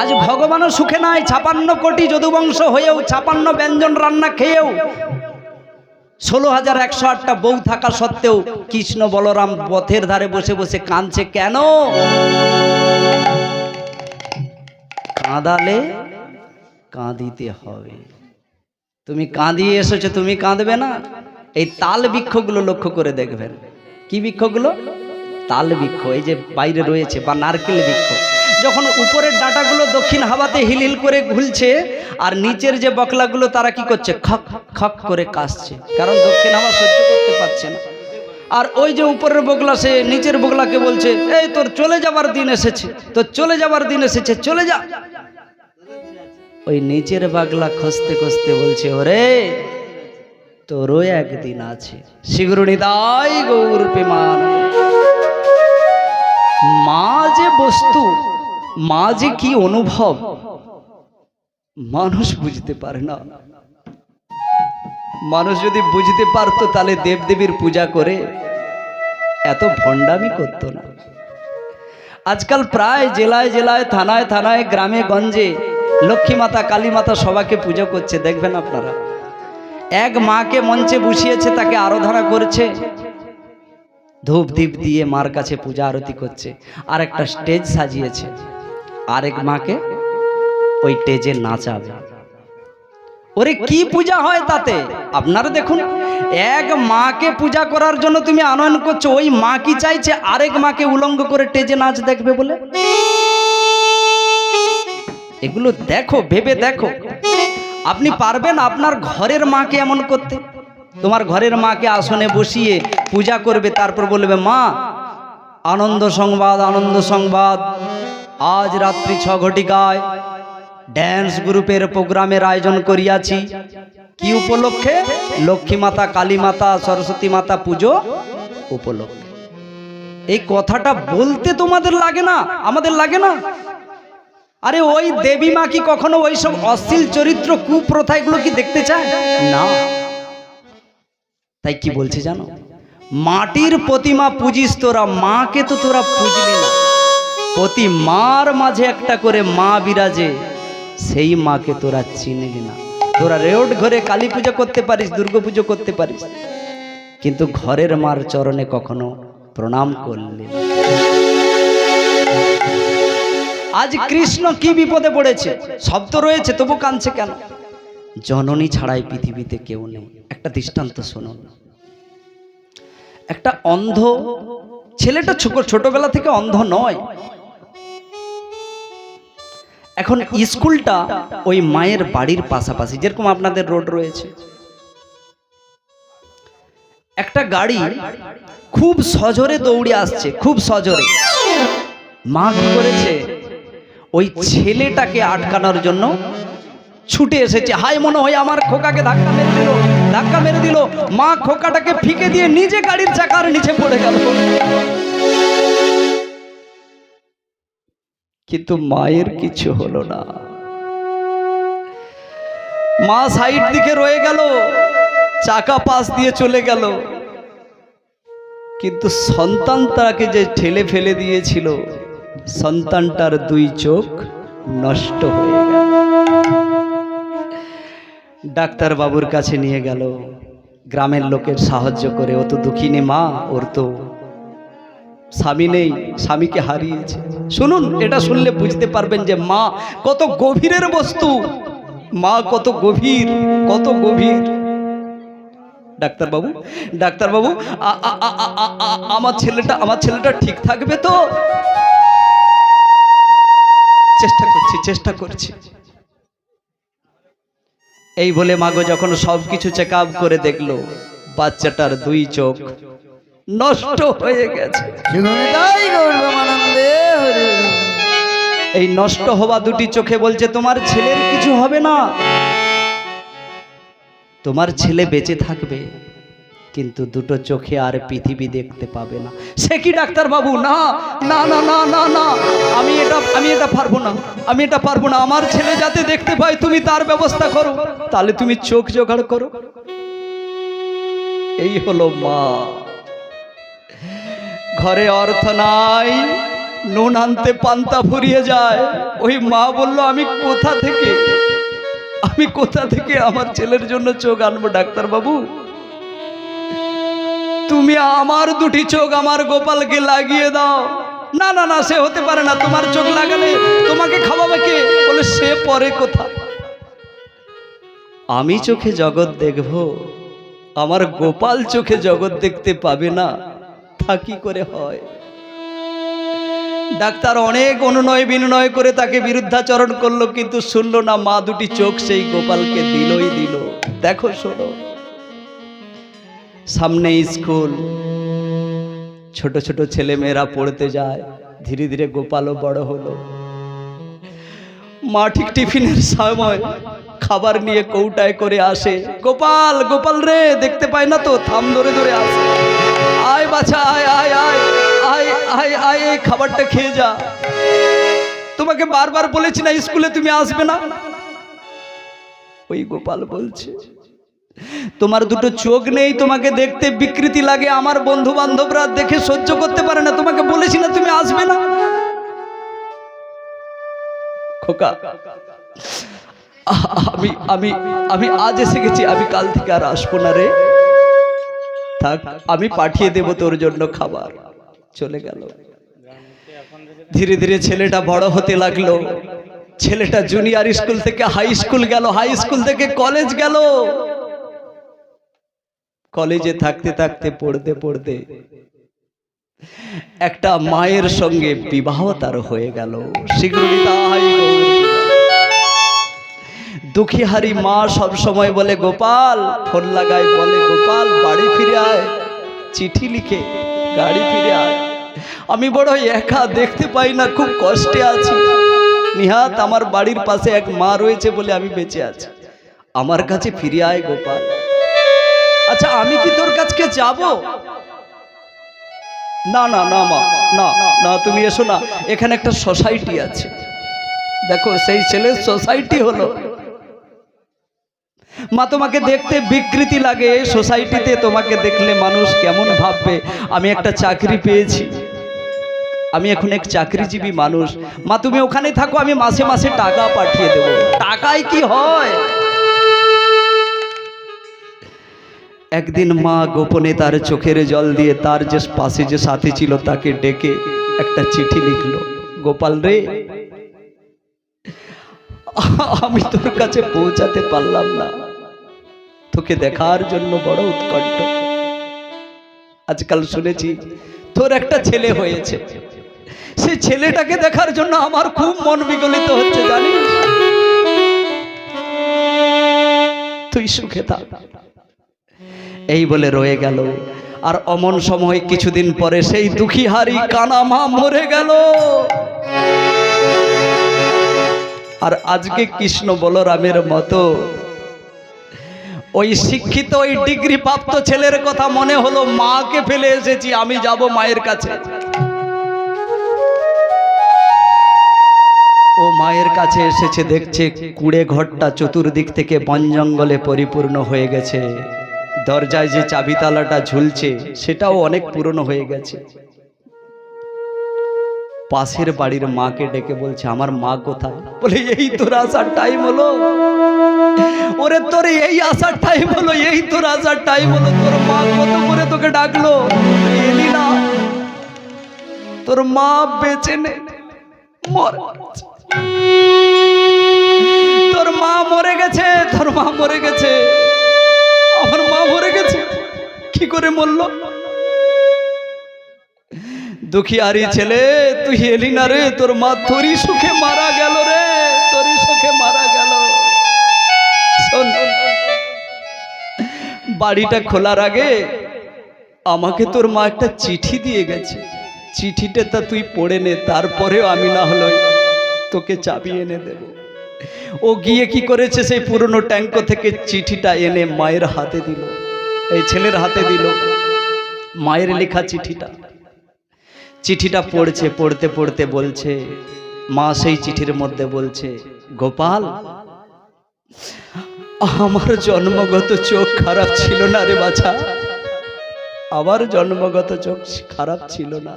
আজ ভগবানও সুখে নাই, ছাপান্ন কোটি যদুবংশ হয়েও ছাপান্ন ব্যঞ্জন রান্না খেয়েও। ষোলো হাজার একশো আটটা বউ থাকা সত্ত্বেও কৃষ্ণ বলরাম পথের ধারে বসে বসে কাঁদছে, কেন? কাঁদালে কাঁদিতে হবে। তুমি কাঁদিয়ে এসেছ, তুমি কাঁদবে না। এই তাল বৃক্ষগুলো লক্ষ্য করে দেখবেন। কি বৃক্ষগুলো? তাল বৃক্ষ, এই যে বাইরে রয়েছে, বা নারকেল বৃক্ষ। যখন উপরের ডাঁটাগুলো দক্ষিণ হাওয়াতে হিল হিল করে ঘুলছে আর নিচের যে বকলাগুলো, তারা কি করছে? খক খক করে কাশছে। কারণ দক্ষিণ হাওয়া সহ্য করতে পারছে না। আর ওই যে উপরের বগলা সে নিচের বগলাকে বলছে, এই তোর চলে যাবার দিন এসেছে, তোর চলে যাবার দিন এসেছে, চলে যা। ওই নিচের বাগলা খসতে খসতে বলছে, ওরে, তোরও একদিন আছে। শিগুরুনি দাই গৌর পেমান মা যে বস্তু মা যে কি অনুভব, মানুষ বুঝতে পারে না। মানুষ যদি বুঝতে পারতো, তাহলে দেবদেবীর পূজা করে এত ভণ্ডামি করতো না। আজকাল প্রায় জেলায় জেলায়, থানায় থানায়, গ্রামে গঞ্জে লক্ষ্মী মাতা, কালী মাতা সবাইকে পুজো করছে, দেখবেন আপনারা। এক মাকে মঞ্চে বসিয়েছে, তাকে আরাধনা করছে। ধূপ দীপ দিয়ে মার কাছে পূজা আরতি করছে। আর একটা স্টেজ সাজিয়েছে। আরেক মাকে ওই স্টেজে নাচাবে। ওরে কি পূজা হয় তাতে? আপনারা দেখুন, এক মাকে পূজা করার জন্য তুমি আনয়ন করছ, ওই মা কি চাইছে? আরেক মাকে উলঙ্গ করে টেজে নাচ দেখবে বলে? এগুলো দেখো, ভেবে দেখো। আপনি পারবেন আপনার ঘরের মাকে এমন করতে? তোমার ঘরের মাকে আসনে বসিয়ে পূজা করবে, তারপর বলবে, মা, আনন্দ সংবাদ আনন্দ সংবাদ আজ রাত্রি ছ ঘটিকায় ড্যান্স গ্রুপের প্রোগ্রামের আয়োজন করিয়াছি। কি উপলক্ষে? লক্ষ্মী মাতা, কালী সরস্বতী মাতা পুজো উপলক্ষে। এই কথাটা বলতে তোমাদের লাগে না? আমাদের লাগে না? আরে ওই দেবী মা কি কখনো ওই সব অশ্লীল চরিত্র কুপ্রথা এগুলো কি দেখতে চায়? না। তাই কি বলছে জানো? মাটির প্রতিমা পুজিস তোরা, মাকে তো তোরা পুজলি না। প্রতি মার মাঝে একটা করে মা বিরাজে, সেই মাকে তোরা চিনলি না। তোরা রেওড ঘরে কালী পুজো করতে পারিস, দুর্গা পুজো করতে পারিস। কিন্তু ঘরের মার চরণে কখনো প্রণাম করলি আজ কৃষ্ণ কি বিপদে পড়েছে? সব তো রয়েছে, তবু কাঁদছে কেন? জননী ছাড়াই পৃথিবীতে কেউ নেই। একটা দৃষ্টান্ত শুনুন। একটা অন্ধ, ছেলেটা ছোট ছোটবেলা থেকে অন্ধ নয়। এখন স্কুলটা ওই মায়ের বাড়ির পাশাপাশি। যেরকম আপনাদের রোড রয়েছে। একটা গাড়ি খুব সজোরে দৌড়ে আসছে খুব সজোরে। মা কি করেছে? ওই ছেলেটাকে আটকানোর জন্য ছুটে এসেছে। হাই মনে হয় আমার খোকাকে ধাক্কা মেরে দিল ধাক্কা মেরে দিল। মা খোকাটাকে ফিকে দিয়ে নিজে গাড়ির চাকার নিচে পড়ে গেল। কিন্তু মায়ের কিছু হলো না। মা সাইড দিকে রয়ে গেল, চাকা পাশ দিয়ে চলে গেল। কিন্তু সন্তান তাকে যে ঠেলে ফেলে দিয়েছিল, সন্তানটার দুই চোখ নষ্ট হয়ে গেল। ডাক্তার বাবুর কাছে নিয়ে গেল। গ্রামের লোকের সাহায্য করে, ও তো দুঃখিনী মা, ওর তো স্বামী নেই, স্বামীকে হারিয়েছে। শুনুন, এটা শুনলে বুঝতে পারবেন যে মা কত গভীরের বস্তু। মা কত গভীর কত গভীর। ডাক্তারবাবু ডাক্তারবাবু আমার ছেলেটা আমার ছেলেটা ঠিক থাকবে তো? চেষ্টা করছি চেষ্টা করছি। এই বলে মাগো যখন সব কিছু চেক করে দেখল, বাচ্চাটার দুই চোখ নষ্ট হয়ে গেছে। এই নষ্ট হওয়া দুটি চোখে বলছে তোমার ছেলের কিছু হবে না। তোমার ছেলে বেঁচে থাকবে কিন্তু দুটো চোখে আর পৃথিবী দেখতে পাবে না। সে কি ডাক্তার বাবু? না না না না না না। আমি এটা আমি এটা পারব না। আমি এটা পারব না। আমার ছেলে যাতে দেখতে পায় তুমি তার ব্যবস্থা করো। তাহলে তুমি চোখ জোগাড় করো। এই হলো মা। ঘরে অর্থ নাই। নুন আনতে পান্তা ফুরিয়ে যায়। ওই মা বলল, আমি কোথা থেকে? আমি কোথা থেকে আমার ছেলের জন্য চোখ আনব ডাক্তার বাবু তুমি আমার দুটি চোখ আমার গোপালকে লাগিয়ে দাও। না না না, সে হতে পারে না। তোমার চোখ লাগালে তোমাকে খাওয়াবে কে? বলে, সে পরে কোথা? আমি চোখে জগৎ দেখব। আমার গোপাল চোখে জগৎ দেখতে পাবে না। তা কি করে হয়? ডাক্তার অনেক অনুনয় বিনয় করে তাকে বিরুদ্ধাচরণ করল, কিন্তু শুনলো না, মা দুটি চোখ সেই গোপালকে দিলই দিল। দেখো শোনো, সামনে স্কুল, ছোট ছোট ছেলে মেয়েরা পড়তে যায়, ধীরে ধীরে গোপালও বড় হলো। মা ঠিক টিফিনের সময় খাবার নিয়ে কৌটায় করে আসে, গোপাল গোপাল রে, দেখতে পাই না তো, থাম ধরে ধরে আসে। আয় বাছা, আয় আয় আয় আয় আয় আয়, এই খাবারটা খেয়ে যা। তোমাকে বারবার বলেছি না, স্কুলে তুমি আসবে না। ওই গোপাল বলছে, তোমার দুটো চোখ নেই, তোমাকে দেখতে বিকৃতি লাগে, আমার বন্ধু বান্ধবরা দেখে সহ্য করতে পারে না, তোমাকে বলেছি না তুমি আসবে না। খোকা, আমি আমি আমি আজ এসে গেছি, আমি কাল থেকে আর আসব না রে। থাক, আমি পাঠিয়ে দেব তোর জন্য খাবার। চলে গেল। ধীরে ধীরে ছেলেটা বড় হতে লাগল। ছেলেটা জুনিয়র স্কুল থেকে হাই স্কুল গেল হাই স্কুল থেকে কলেজ গেল। কলেজে থাকতে থাকতে, পড়তে পড়তে একটা মায়ের সঙ্গে বিবাহ তার হয়ে গেল। শীঘ্রই গৌর। দুঃখীহারি মা সব সময় বলে, গোপাল, ফোন লাগায়, বলে, গোপাল, বাড়ি ফিরে আয়, চিঠি লিখে গাড়ি ফিরে আয়। আমি বড় একা দেখতে পাই না, খুব কষ্টে আছি। নিহাত আমার বাড়ির পাশে এক মা রয়েছে বলে আমি বেঁচে আছি। আমার কাছে ফিরে আয়, গোপাল। আচ্ছা আমি কি তোর কাছকে যাব? না না না, মা, না না, তুমি এসো না। এখানে একটা সোসাইটি আছে। দেখো, সেই ছেলের সোসাইটি হলো মা, তোমাকে দেখতে বিকৃতি লাগে। সোসাইটিতে তোমাকে দেখলে মানুষ কেমন ভাববে? আমি একটা চাকরি পেয়েছি। আমি এখন এক চাকরিজীবী মানুষ। মা, তুমি ওখানে থাকো, আমি মাসে মাসে টাকা পাঠিয়ে দেবো। টাকায় কি হয়? একদিন মা গোপনে তার চোখের জল দিয়ে তার যে পাশে যে সাথী ছিল তাকে ডেকে একটা চিঠি লিখলো। গোপাল রে আমি তোর কাছে পৌঁছাতে পারলাম না। তোকে দেখার জন্য বড় উৎকণ্ঠ। আজকাল শুনেছি, তোর একটা ছেলে হয়েছে। সেই ছেলেটাকে দেখার জন্য আমার খুব মন বিগলিত হচ্ছে, জানিস? তুই সুখে থাক। এই বলে রয়ে গেল। আর অমন সময় কিছুদিন পরে সেই দুঃখী হারি কানা মা মরে গেল। আর আজকে কৃষ্ণ বলরামের মতো। ওই শিক্ষিত, ওই ডিগ্রি প্রাপ্ত ছেলের কথা মনে হলো, মাকে ফেলে এসেছি, আমি যাব মায়ের কাছে। ও মায়ের কাছে এসেছে, দেখছে কুড়ে ঘরটা চতুর্দিক থেকে বন জঙ্গলে পরিপূর্ণ হয়ে গেছে। দরজায় যে চাবিতালাটা ঝুলছে, সেটাও অনেক পুরনো হয়ে গেছে। পাশের বাড়ির মাকে ডেকে বলছে, আমার মা কোথায়? বলে, এই তোর আসার টাইম হলো। ওরে তোর এই আসার টাইম হলো, এই তোর আসার টাইম হলো। তোর মা কত করে তোকে ডাকলো? এলি না। তোর মা বেঁচে নে তোর মা মরে গেছে, তোর মা মরে গেছে। আমার মা মরে গেছে। কি করে মরলো? দুঃখিয়ারি ছেলে, তুই এলি না রে? তোর মা তোরই সুখে মারা গেল রে, তোরই সুখে মারা গেল। বাড়িটা খোলার আগে আমাকে তোর মা একটা চিঠি দিয়ে গেছে। চিঠিটা তা তুই পড়ে নে, তারপরেও আমি না হলো তোকে চাবি এনে দেব। ও গিয়ে কি করেছে, সেই পুরনো ট্যাঙ্ক থেকে চিঠিটা এনে মায়ের হাতে দিল। এই ছেলের হাতে দিল মায়ের লেখা চিঠিটা। চিঠিটা পড়ছে, পড়তে পড়তে বলছে। মা সেই চিঠির মধ্যে বলছে, গোপাল, আমার জন্মগত চোখ খারাপ ছিল না রে বাছা। আমার জন্মগত চোখ খারাপ ছিল না।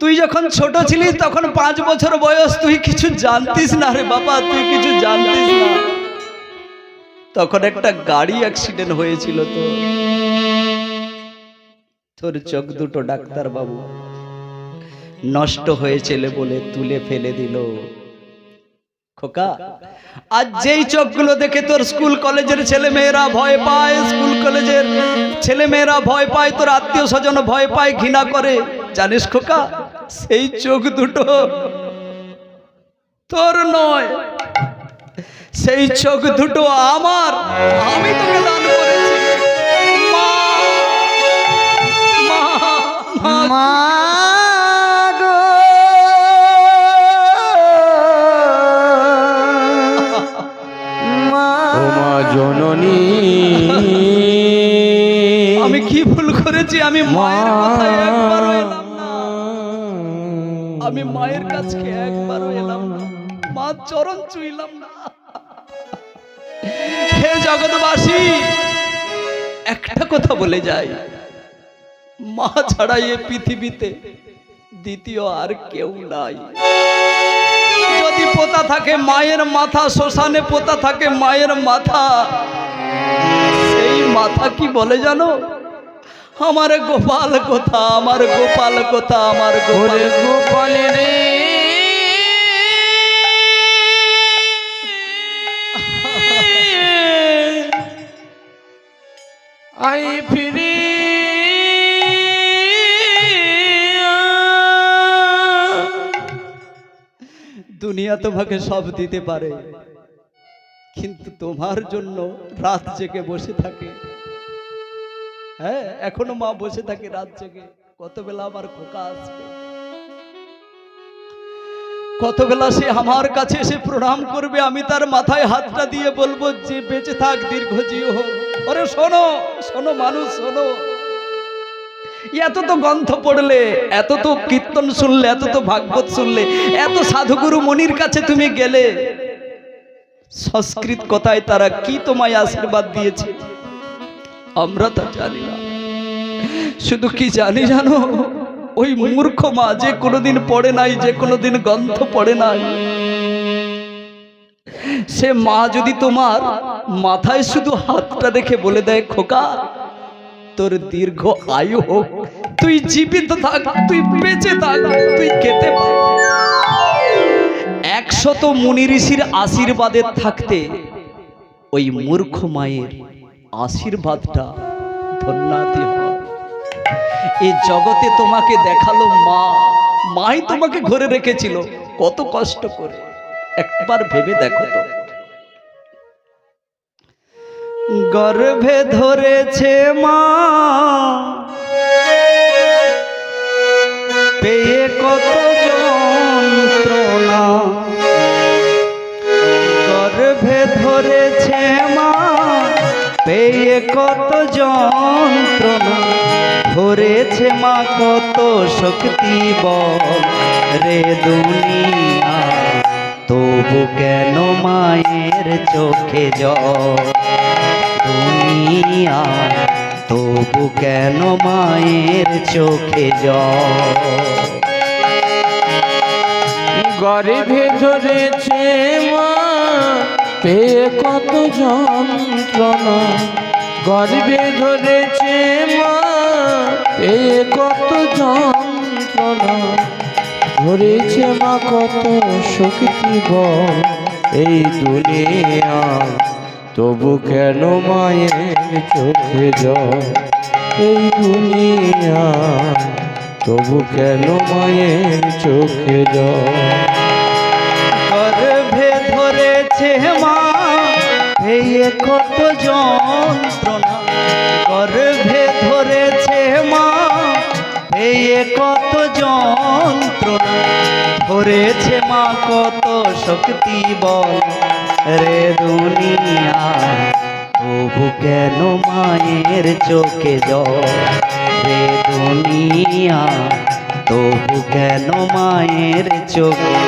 তুই যখন ছোট ছিলি, তখন পাঁচ বছর বয়স তুই কিছু জানতিস না রে বাবা তুই কিছু জানতিস না। তখন একটা গাড়ি অ্যাক্সিডেন্ট হয়েছিল তো। তোর চোখ দুটো ডাক্তার বাবু নষ্ট হয়েছিল বলে তুলে ফেলে দিল। খোকা, আজ যেই চোখগুলো দেখে তোর স্কুল কলেজের ছেলে মেয়েরা ভয় পায়, স্কুল কলেজের ছেলে মেয়েরা ভয় পায়, তোর আত্মীয় স্বজন ভয় পায়, ঘৃণা করে, জানিস খোকা, সেই চোখ দুটো তোর নয়। সেই চোখ দুটো আমার, আমি তোকে দান মা মা জননী। আমি কি ভুল করেছি? আমি মায়ের কথায় একবারও এলাম না। আমি মায়ের কাছকে একবারও এলাম না। মা চরণ চুইলাম না। হে জগৎবাসী একটা কথা বলে যাই। মা ছাড়াই এ পৃথিবীতে দ্বিতীয় আর কেউ নাই। যদি পোতা থাকে মায়ের মাথা শ্মশানে পোতা থাকে মায়ের মাথা সেই মাথা কি বলে জানো? আমার গোপাল কথা আমার গোপাল কথা আমার গোপাল গোপাল রে। আই ফিরি দুনিয়া তোমাকে সব দিতে পারে। কিন্তু তোমার জন্য রাত জেগে বসে থাকে। হ্যাঁ এখনও মা বসে থাকে রাত জেগে। কত বেলা আমার খোকা আসবে? কত বেলা সে আমার কাছে এসে প্রণাম করবে? আমি তার মাথায় হাতটা দিয়ে বলব, যে বেঁচে থাক দীর্ঘজীব হোক। ওরে শোনো শোনো মানুষ, শোনো। এত তো গ্রন্থ পড়লে, এত তো কীর্তন শুনলে, এত তো ভাগবত শুনলে, এত সাধুগুরু মনির কাছে তুমি গেলে। সংস্কৃত কথায় তারা কি তোমায় আশীর্বাদ দিয়েছে? আমরা তা জানি না। শুধু কি জানি জানো? ওই মূর্খ মা যে কোনোদিন পড়ে নাই, যে কোনোদিন গ্রন্থ পড়ে নাই। সে মা যদি তোমার মাথায় শুধু হাতটা দেখে বলে দেয়, খোকা তোর দীর্ঘ আয়ু হোক, তুই জীবিত থাক, তুই বেঁচে থাক, তুই খেতে একশত মুনি ঋষির আশীর্বাদে থাকতে ওই মূর্খ মায়ের আশীর্বাদটা ধন্যাতি হয়। এই জগতে তোমাকে দেখাল মা, মাই তোমাকে ঘরে রেখেছিল, কত কষ্ট করে। একবার ভেবে দেখো তো। গর্ভে ধরেছে মা। পেয়ে কত যন্ত্রণা। গর্ভে ধরেছে মা। পেয়ে কত যন্ত্রণা। ধরেছে মা কত শক্তি বল। রে দুনিয়া, তবু কেন মায়ের চোখে জল? দুনিয়া, তবু কেন মায়ের চোখে জল? গর্ভে ধরেছে মা, পেয়ে কত যন্ত্রণা। গর্ভে ধরেছে মা, পেয়ে কত যন্ত্রণা। ধরেছে মা কত শক্তি বল এই দুনিয়া। তবু কেন মায়ের চোখে জল? এই দুনিয়া, তবু কেন মায়ের চোখে জল? গর্ভে ধরেছে মা পেয়ে কত যন্ত্রণা। গর্ভে ধরেছে মা পেয়ে কত যন্ত্রণা। ধরেছে মা কত শক্তি বল। রে দুনিয়া তবু কেন মায়ের চোখে জল রে দুনিয়া তবু কেন মায়ের চোখে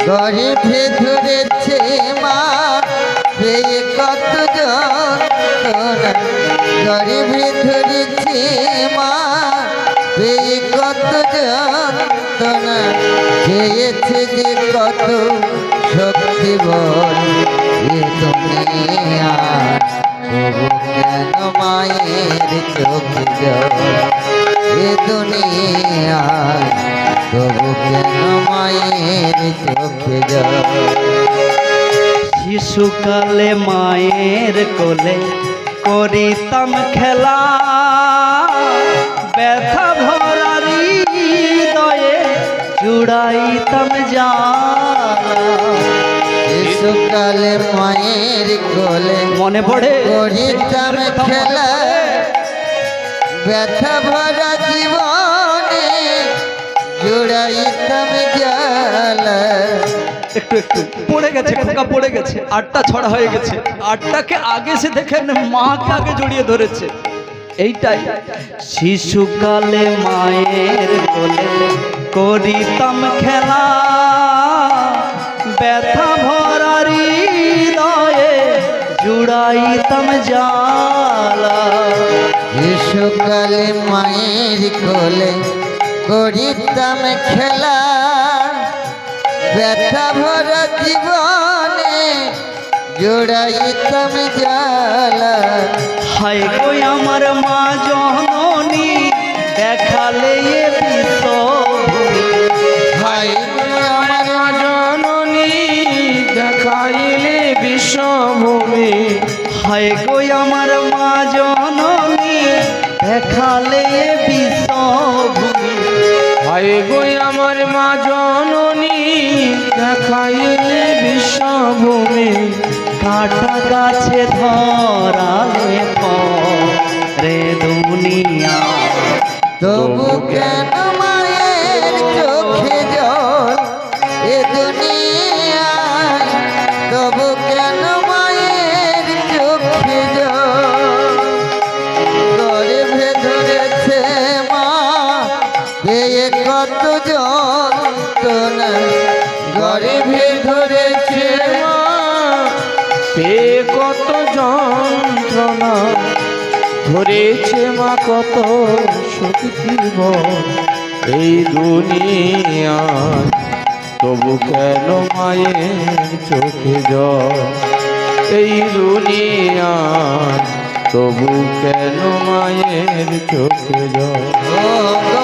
গরিবে ধরেছে মা পেয়ে কত গরিবে ধরেছে মা পেয়ে কত যন্ত্রণা যে কত মায়ের মায়ের শিশুকালে মায়ের কোলে করিতাম খেলা। ব্যথা জুড়াইতাম জালা মায়ের কোলে মনে পড়ে? করিতাম খেলা ব্যথা ভরা জীবনে জুড়াইতাম জ্বালা একটু একটু পড়ে গেছে খোকা পড়ে গেছে আটটা ছড়া হয়ে গেছে। আটটাকে আগে সে দেখেন মাকে আগে জড়িয়ে ধরেছে। এইটাই। শিশুকালে মায়ের কোলে করিতাম খেলা। ব্যথা ভরা হৃদয়ে জুড়াইতাম জালা শিশুকালে মায়ের কোলে করিতাম খেলা। ব্যথা ভরা জীবনে জোড়াইতাম জ্বালা হায় গো আমার মা জননী দেখালে এ বিশ্বভূমি। হাই আমার জননী দেখাইলে বিশ্বভূমি। হায় গো আমার মা জননী দেখালে এ বিশ্বভূমি। হায় গো আমার মা জননী দেখাইলে বিশ্বভূমি। কাটা গাছে ধরালে রে দুনিয়া। তবু কেন পে কত যন্ত্রণা, ধরেছে মা কত শক্তি এই দুনিয়া তবু কেন মায়ের চোখে জল? এই দুনিয়া তবু কেন মায়ের চোখে জল?